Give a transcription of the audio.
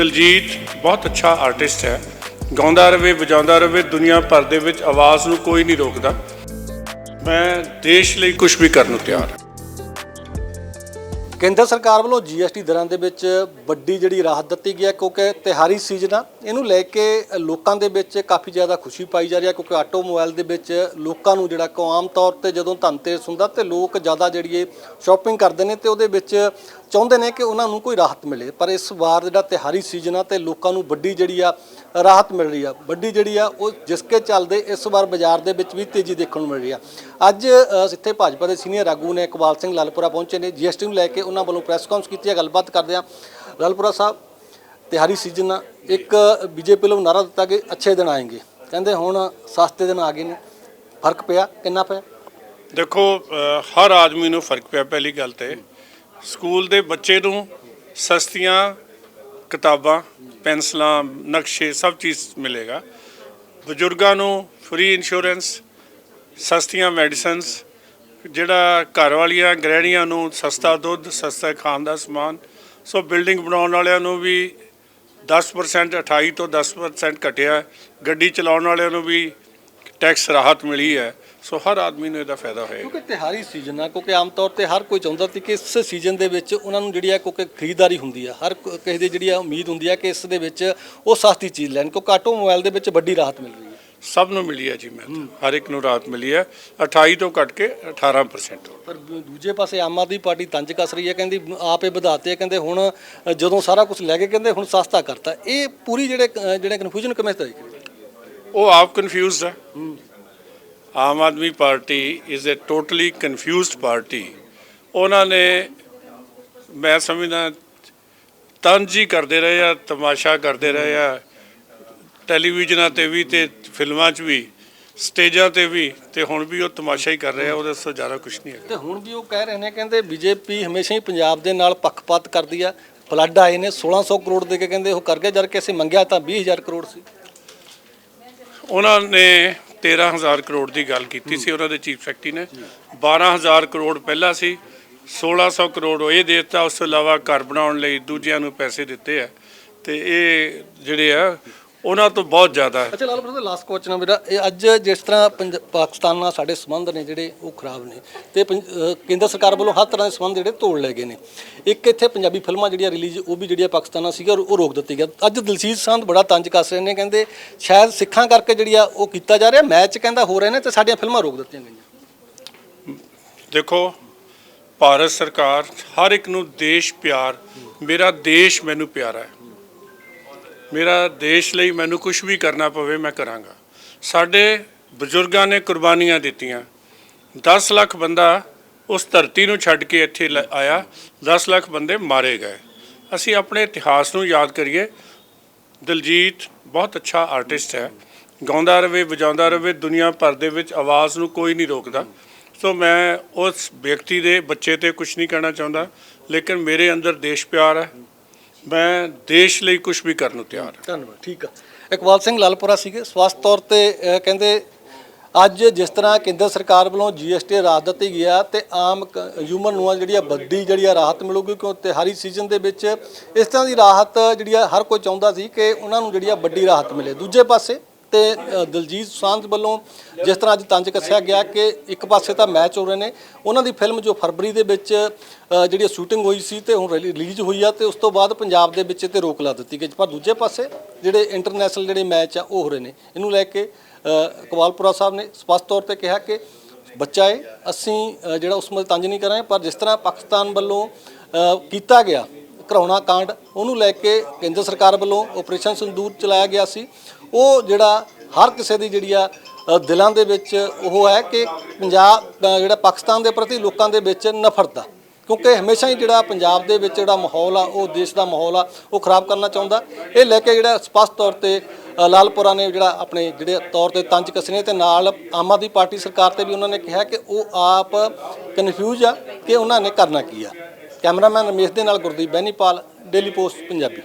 ਦਿਲਜੀਤ ਬਹੁਤ ਅੱਛਾ ਆਰਟਿਸਟ ਹੈ। ਗਾਉਂਦਾ ਰਵੇ, ਵਜਾਉਂਦਾ ਰਵੇ, ਦੁਨੀਆ ਭਰ ਦੇ ਵਿੱਚ ਆਵਾਜ਼ ਨੂੰ ਕੋਈ ਨਹੀਂ ਰੋਕਦਾ। ਮੈਂ ਦੇਸ਼ ਲਈ ਕੁਝ ਵੀ ਕਰਨ ਨੂੰ ਤਿਆਰ ਹਾਂ। ਕੇਂਦਰ ਸਰਕਾਰ ਵੱਲੋਂ ਜੀਐਸਟੀ ਦਰਾਂ ਦੇ ਵਿੱਚ ਵੱਡੀ ਜਿਹੜੀ ਰਾਹਤ ਦਿੱਤੀ ਗਈ ਹੈ, ਕਿਉਂਕਿ ਤਿਹਾਰੀ ਸੀਜ਼ਨ ਆ, ਇਹਨੂੰ ਲੈ ਕੇ ਲੋਕਾਂ ਦੇ ਵਿੱਚ ਕਾਫੀ ਜ਼ਿਆਦਾ ਖੁਸ਼ੀ ਪਾਈ ਜਾ ਰਹੀ ਹੈ, ਕਿਉਂਕਿ ਆਟੋਮੋਬਾਈਲ ਦੇ ਵਿੱਚ ਲੋਕਾਂ ਨੂੰ ਜਿਹੜਾ ਕਿ ਆਮ ਤੌਰ ਤੇ ਜਦੋਂ ਧਨਤੇਰਸ ਹੁੰਦਾ ਤੇ ਲੋਕ ਜ਼ਿਆਦਾ ਜਿਹੜੀ ਇਹ ਸ਼ਾਪਿੰਗ ਕਰਦੇ ਨੇ ਤੇ ਉਹਦੇ ਵਿੱਚ ਚਾਹੁੰਦੇ ਨੇ ਕਿ ਉਹਨਾਂ ਨੂੰ ਕੋਈ ਰਾਹਤ ਮਿਲੇ। ਪਰ ਇਸ ਵਾਰ ਜਿਹੜਾ ਤਿਹਾਰੀ ਸੀਜ਼ਨ ਆ ਤੇ ਲੋਕਾਂ ਨੂੰ ਵੱਡੀ ਜਿਹੜੀ ਆ ਰਾਹਤ ਮਿਲ ਰਹੀ ਆ। ਵੱਡੀ ਜਿਹੜੀ ਆ ਉਹ ਜਿਸਕੇ ਚੱਲਦੇ ਇਸ ਵਾਰ ਬਾਜ਼ਾਰ ਦੇ ਵਿੱਚ ਵੀ ਤੇਜ਼ੀ ਦੇਖਣ ਨੂੰ ਮਿਲ ਰਹੀ ਆ। ਅੱਜ ਇੱਥੇ ਭਾਜਪਾ ਦੇ ਸੀਨੀਅਰ ਆਗੂ ਨੇ ਇਕਬਾਲ ਸਿੰਘ ਲਾਲਪੁਰਾ ਪਹੁੰਚੇ ਨੇ। ਜੀਐਸਟੀ ਨੂੰ ਲੈ ਕੇ ਉਹਨਾਂ ਵੱਲੋਂ ਪ੍ਰੈਸ ਕਾਨਫਰੰਸ ਕੀਤੀ ਹੈ ਗੱਲਬਾਤ ਕਰਦੇ ਆ। ਲਾਲਪੁਰਾ ਸਾਹਿਬ, ਤਿਹਾਰੀ ਸੀਜ਼ਨ ਆ, ਇੱਕ ਬੀਜੇਪੀ ਵੱਲੋਂ ਨਾਰਾ ਦਿੱਤਾ ਕਿ ਅੱਛੇ ਦਿਨ ਆਏਗੇ। ਕਹਿੰਦੇ ਹੁਣ ਸਸਤੇ ਦਿਨ ਆ ਗਏ ਨੇ। ਫ਼ਰਕ ਪਿਆ? ਕਿੰਨਾ ਪਿਆ? ਦੇਖੋ ਹਰ ਆਦਮੀ ਨੂੰ ਫ਼ਰਕ ਪਿਆ ਪਹਿਲੀ ਗੱਲ ਤੇ। ਸਕੂਲ ਦੇ ਬੱਚੇ ਨੂੰ ਸਸਤੀਆਂ, ਕਿਤਾਬਾਂ, ਪੈਨਸਲਾਂ, ਨਕਸ਼ੇ ਸਭ ਚੀਜ਼ ਮਿਲੇਗਾ। ਬਜ਼ੁਰਗਾਂ ਨੂੰ ਫ੍ਰੀ ਇੰਸ਼ੋਰੈਂਸ ਸਸਤੀਆਂ ਮੈਡੀਸਨਸ ਜਿਹੜਾ ਘਰ ਵਾਲੀਆਂ ਗ੍ਰਹਿਣੀਆਂ ਨੂੰ ਸਸਤਾ ਦੁੱਧ, ਸਸਤਾ ਖਾਣ ਦਾ ਸਮਾਨ, ਸੋ ਬਿਲਡਿੰਗ ਬਣਾਉਣ ਵਾਲਿਆਂ ਨੂੰ ਵੀ 10% 28 ਤੋਂ 10% ਘਟਿਆ। ਗੱਡੀ ਚਲਾਉਣ ਵਾਲਿਆਂ ਨੂੰ ਵੀ ਟੈਕਸ ਰਾਹਤ ਮਿਲੀ ਹੈ ਸੋ ਹਰ ਆਦਮੀ ਨੂੰ ਇਹਦਾ ਫਾਇਦਾ ਹੋਏਗਾ। ਕਿਉਂਕਿ ਤਿਹਾਰੀ ਸੀਜ਼ਨ ਆ ਕਿਉਂਕਿ ਆਮ ਤੌਰ ਤੇ ਹਰ ਕੋਈ ਚਾਹੁੰਦਾ ਸੀ ਕਿ ਇਸ ਸੀਜ਼ਨ ਦੇ ਵਿੱਚ ਉਹਨਾਂ ਨੂੰ ਜਿਹੜੀ ਆ ਕਿਉਂਕਿ ਖਰੀਦਦਾਰੀ ਹੁੰਦੀ ਆ ਹਰ ਕ- ਕਿਸੇ ਦੀ ਜਿਹੜੀ ਆ ਉਮੀਦ ਹੁੰਦੀ ਆ ਕਿ ਇਸ ਦੇ ਵਿੱਚ ਉਹ ਸਸਤੀ ਚੀਜ਼ ਲੈਣ ਕਿਉਂਕਿ ਆਟੋਮੋਬਾਈਲ ਦੇ ਵਿੱਚ ਵੱਡੀ ਰਾਹਤ ਮਿਲ ਰਹੀ ਹੈ। ਸਭ ਨੂੰ ਮਿਲੀ ਹੈ ਜੀ ਮੈਂ ਹਰ ਇੱਕ ਨੂੰ ਰਾਹਤ ਮਿਲੀ ਹੈ। 28 ਤੋਂ ਘਟ ਕੇ 18% ਪਰ ਦੂਜੇ ਪਾਸੇ ਆਮ ਆਦਮੀ ਪਾਰਟੀ ਤੰਜ ਕੱਸ ਰਹੀ ਹੈ ਕਹਿੰਦੀ ਆਪੇ ਵਧਾਤੇ ਕਹਿੰਦੇ ਹੁਣ ਅ, ਜਦੋਂ ਸਾਰਾ ਕੁਝ ਲੈ ਕੇ ਕਹਿੰਦੇ ਹੁਣ ਸਸਤਾ ਕਰਤਾ। ਇਹ ਪੂਰੀ ਜਿਹੜੇ ਅ, ਜਿਹੜੇ ਕਨਫਿਊਜ਼ਨ ਕਿਵੇਂ ਤਰੀ ਉਹ ਆਪ ਕਨਫਿਊਜ਼ਡ ਹੈ। Aam Aadmi party is a totally confused party. ਉਹਨਾਂ ਨੇ, ਮੈਂ ਸਮਝਦਾ, ਤੰਜ ਕਰਦੇ ਰਹੇ ਆ, ਤਮਾਸ਼ਾ ਕਰਦੇ ਰਹੇ ਆ। ਟੈਲੀਵਿਜ਼ਨਾਂ ਤੇ ਵੀ ਤੇ ਫਿਲਮਾਂ 'ਚ ਵੀ ਸਟੇਜਾਂ ਤੇ ਵੀ, ਤੇ ਹੁਣ ਵੀ ਉਹ ਤਮਾਸ਼ਾ ਹੀ ਕਰ ਰਿਹਾ ਉਹਦੇ ਤੋਂ ਜ਼ਿਆਦਾ ਕੁਝ ਨਹੀਂ ਹੈ ਤੇ ਹੁਣ ਵੀ ਉਹ ਕਹਿ ਰਹੇ ਨੇ, ਕਹਿੰਦੇ ਬੀਜੇਪੀ ਹਮੇਸ਼ਾ ਹੀ ਪੰਜਾਬ ਦੇ ਨਾਲ ਪੱਖਪਾਤ ਕਰਦੀ ਆ। ਫਲੱਡ ਆਏ ਨੇ 1600 ਕਰੋੜ ਦੇ ਕੇ ਕਹਿੰਦੇ ਉਹ ਕਰ ਗਏ, ਜਦ ਕਿ ਅਸੀਂ ਮੰਗਿਆ ਤਾਂ 20000 ਕਰੋੜ ਸੀ। ਉਹਨਾਂ ਨੇ 13000 ਕਰੋੜ ਦੀ ਗੱਲ ਕੀਤੀ ਸੀ, ਉਹਨਾਂ ਦੇ ਚੀਫ ਸੈਕਟਰੀ ਨੇ। 12000 ਕਰੋੜ ਪਹਿਲਾਂ ਸੀ 1600 ਕਰੋੜ ਉਹ ਇਹ ਦੇ ਦਿੱਤਾ, ਉਸ ਤੋਂ ਇਲਾਵਾ ਘਰ ਬਣਾਉਣ ਲਈ ਦੂਜਿਆਂ ਨੂੰ ਪੈਸੇ ਦਿੱਤੇ ਆ। ਤੇ ਇਹ ਜਿਹੜੇ ਆ ਉਹਨਾਂ ਤੋਂ ਬਹੁਤ ਜ਼ਿਆਦਾ। ਹੈ ਅੱਛਾ ਲਾਲ ਪ੍ਰਸਾਦ ਲਾਸਟ ਕੁਐਸਚਨ ਆ ਮੇਰਾ। ਇਹ ਅੱਜ ਜਿਸ ਤਰ੍ਹਾਂ ਪੰਜ- ਪਾਕਿਸਤਾਨ ਨਾਲ ਸਾਡੇ ਸੰਬੰਧ ਨੇ ਜਿਹੜੇ ਉਹ ਖਰਾਬ ਨੇ। ਤੇ ਪੰਜ- ਅਹ ਕੇਂਦਰ ਸਰਕਾਰ ਵੱਲੋਂ ਹਰ ਤਰ੍ਹਾਂ ਦੇ ਸੰਬੰਧ ਜਿਹੜੇ ਤੋੜ ਲਏ ਗਏ ਨੇ। ਇੱਕ ਇੱਥੇ ਪੰਜਾਬੀ ਫਿਲਮਾਂ ਜਿਹੜੀਆਂ ਰਿਲੀਜ਼ ਉਹ ਵੀ ਜਿਹੜੀਆਂ ਪਾਕਿਸਤਾਨ ਨਾਲ ਸੀਗਾ ਉਹ ਰੋਕ ਦਿੱਤੀ ਗਿਆ ਅੱਜ ਦਿਲਜੀਤ ਸੰਧ ਬੜਾ ਤੰਜ ਕੱਸ ਰਹੇ ਨੇ ਕਹਿੰਦੇ ਸ਼ਾਇਦ ਸਿੱਖਾਂ ਕਰਕੇ ਜਿਹੜੀ ਆ ਉਹ ਕੀਤਾ ਜਾ ਰਿਹਾ ਮੈਚ ਕਹਿੰਦਾ ਹੋ ਰਹੇ ਨੇ ਤੇ ਸਾਡੀਆਂ ਫਿਲਮਾਂ ਰੋਕ ਦਿੱਤੀਆਂ ਗਈਆਂ। ਦੇਖੋ ਭਾਰਤ ਸਰਕਾਰ ਹਰ ਇੱਕ ਨੂੰ ਦੇਸ਼ ਪਿਆਰ ਮੇਰਾ ਦੇਸ਼ ਮੈਨੂੰ ਪਿਆਰਾ ਹੈ। ਮੇਰਾ ਦੇਸ਼ ਲਈ ਮੈਨੂੰ ਕੁਝ ਵੀ ਕਰਨਾ ਪਵੇ, ਮੈਂ ਕਰਾਂਗਾ। ਸਾਡੇ ਬਜ਼ੁਰਗਾਂ ਨੇ ਕੁਰਬਾਨੀਆਂ ਦਿੱਤੀਆਂ। 10 ਲੱਖ ਬੰਦਾ ਉਸ ਧਰਤੀ ਨੂੰ ਛੱਡ ਕੇ ਇੱਥੇ ਲ- ਆਇਆ। 10 ਲੱਖ ਬੰਦੇ ਮਾਰੇ ਗਏ। ਅਸੀਂ ਆਪਣੇ ਇਤਿਹਾਸ ਨੂੰ ਯਾਦ ਕਰੀਏ। ਦਿਲਜੀਤ ਬਹੁਤ ਅੱਛਾ ਆਰਟਿਸਟ ਹੈ। ਗਾਉਂਦਾ ਰਵੇ, ਵਜਾਉਂਦਾ ਰਵੇ, ਦੁਨੀਆ ਭਰ ਦੇ ਵਿੱਚ ਆਵਾਜ਼ ਨੂੰ ਕੋਈ ਨਹੀਂ ਰੋਕਦਾ। ਸੋ ਮੈਂ ਉਸ ਵਿਅਕਤੀ ਦੇ ਬੱਚੇ ਤੇ ਕੁਝ ਨਹੀਂ ਕਹਿਣਾ ਚਾਹੁੰਦਾ। ਲੇਕਿਨ ਮੇਰੇ ਅੰਦਰ ਦੇਸ਼ ਪਿਆਰ ਹੈ। ਮੈਂ ਦੇਸ਼ ਲਈ ਕੁਝ ਵੀ ਕਰਨ ਨੂੰ ਤਿਆਰ ਹਾਂ। ਧੰਨਵਾਦ ਠੀਕ ਆ। ਇਕਬਾਲ ਸਿੰਘ ਲਾਲਪੁਰਾ ਸੀਗੇ। ਸਵਾਸਥ ਤੌਰ ਤੇ ਅਹ, ਕਹਿੰਦੇ ਅੱਜ ਜਿਸ ਤਰ੍ਹਾਂ ਕੇਂਦਰ ਸਰਕਾਰ ਵੱਲੋਂ ਜੀਐਸਟੀ ਰਾਹਤ ਦਿੱਤੀ ਗਈ ਆ ਤੇ ਆਮ ਹਿਊਮਨ ਨੂੰ ਆ ਜਿਹੜੀ ਆ ਵੱਡੀ ਜਿਹੜੀ ਆ ਰਾਹਤ ਮਿਲੂਗੀ ਕਿਉਂ ਤਿਹਾਰੀ ਸੀਜ਼ਨ ਦੇ ਵਿੱਚ ਇਸ ਤਰ੍ਹਾਂ ਦੀ ਰਾਹਤ ਜਿਹੜੀ ਆ ਹਰ ਕੋਈ ਚਾਹੁੰਦਾ ਸੀ ਕਿ ਉਹਨਾਂ ਨੂੰ ਜਿਹੜੀ ਆ ਵੱਡੀ ਰਾਹਤ ਮਿਲੇ। ਦੂਜੇ ਪਾਸੇ ਤੇ ਅ, ਦਲਜੀਤ ਸਾਂਝ ਵੱਲੋਂ ਜਿਸ ਤਰ੍ਹਾਂ ਅੱਜ ਤੰਜ ਕੱਸਿਆ ਗਿਆ ਕਿ ਇੱਕ ਪਾਸੇ ਤਾਂ ਮੈਚ ਹੋ ਰਹੇ ਨੇ ਉਹਨਾਂ ਦੀ ਫਿਲਮ ਜੋ ਫਰਵਰੀ ਦੇ ਵਿੱਚ ਅ, ਜਿਹੜੀ ਸ਼ੂਟਿੰਗ ਹੋਈ ਸੀ ਤੇ ਹੁਣ ਰਿਲੀਜ਼ ਹੋਈ ਆ ਤੇ ਉਸ ਤੋਂ ਬਾਅਦ ਪੰਜਾਬ ਦੇ ਵਿੱਚ ਤੇ ਰੋਕ ਲਾ ਦਿੱਤੀ ਗਈ। ਪਰ ਦੂਜੇ ਪਾਸੇ ਜਿਹੜੇ ਇੰਟਰਨੈਸ਼ਨਲ ਜਿਹੜੇ ਮੈਚ ਆ ਉਹ ਹੋ ਰਹੇ ਨੇ। ਇਹਨੂੰ ਲੈ ਕੇ ਅ, ਕਵਾਲਪੁਰਾ ਸਾਹਿਬ ਨੇ ਸਪਸ਼ਟ ਤੌਰ ਤੇ ਕਿਹਾ ਕਿ ਬੱਚਾ ਹੈ ਅਸੀਂ ਅ, ਜਿਹੜਾ ਉਸ ਮਤ ਤੰਜ ਨਹੀਂ ਕਰਾਂਗੇ ਪਰ ਜਿਸ ਤਰ੍ਹਾਂ ਪਾਕਿਸਤਾਨ ਵੱਲੋਂ ਅ, ਕੀਤਾ ਗਿਆ ਘਰਾਉਣਾ ਕਾਂਡ ਉਹਨੂੰ ਲੈ ਕੇ ਕੇਂਦਰ ਸਰਕਾਰ ਵੱਲੋਂ ਆਪਰੇਸ਼ਨ ਸੰਦੂਰ ਚਲਾਇਆ ਗਿਆ ਸੀ। ਉਹ ਜਿਹੜਾ ਹਰ ਕਿਸੇ ਦੀ ਜਿਹੜੀ ਆ ਦਿਲਾਂ ਦੇ ਵਿੱਚ ਉਹ ਹੈ ਕਿ ਪੰਜਾਬ ਜਿਹੜਾ ਪਾਕਿਸਤਾਨ ਦੇ ਪ੍ਰਤੀ ਲੋਕਾਂ ਦੇ ਵਿੱਚ ਨਫ਼ਰਤ ਆ। ਕਿਉਂਕਿ ਹਮੇਸ਼ਾ ਹੀ ਜਿਹੜਾ ਪੰਜਾਬ ਦੇ ਵਿੱਚ ਜਿਹੜਾ ਮਾਹੌਲ ਆ, ਉਹ ਦੇਸ਼ ਦਾ ਮਾਹੌਲ ਆ, ਉਹ ਖਰਾਬ ਕਰਨਾ ਚਾਹੁੰਦਾ। ਇਹ ਲੈ ਕੇ ਜਿਹੜਾ ਸਪਸ਼ਟ ਤੌਰ ਤੇ ਲਾਲਪੁਰਾ ਨੇ ਜਿਹੜਾ ਆਪਣੇ ਜਿਹੜੇ ਤੌਰ ਤੇ ਤੰਜ ਕਸਨੇ ਤੇ ਨਾਲ ਆਮ ਆਦਮੀ ਪਾਰਟੀ ਸਰਕਾਰ ਤੇ ਵੀ ਉਹਨਾਂ ਨੇ ਕਿਹਾ ਕਿ ਉਹ ਆਪ ਕਨਫਿਊਜ਼ ਆ ਕਿ ਉਹਨਾਂ ਨੇ ਕਰਨਾ ਕੀ ਆ। ਕੈਮਰਾਮੈਨ ਰਮੇਸ਼ ਦੇ ਨਾਲ ਗੁਰਦੀਪ ਬੈਨੀਪਾਲ, ਡੇਲੀ ਪੋਸਟ ਪੰਜਾਬੀ।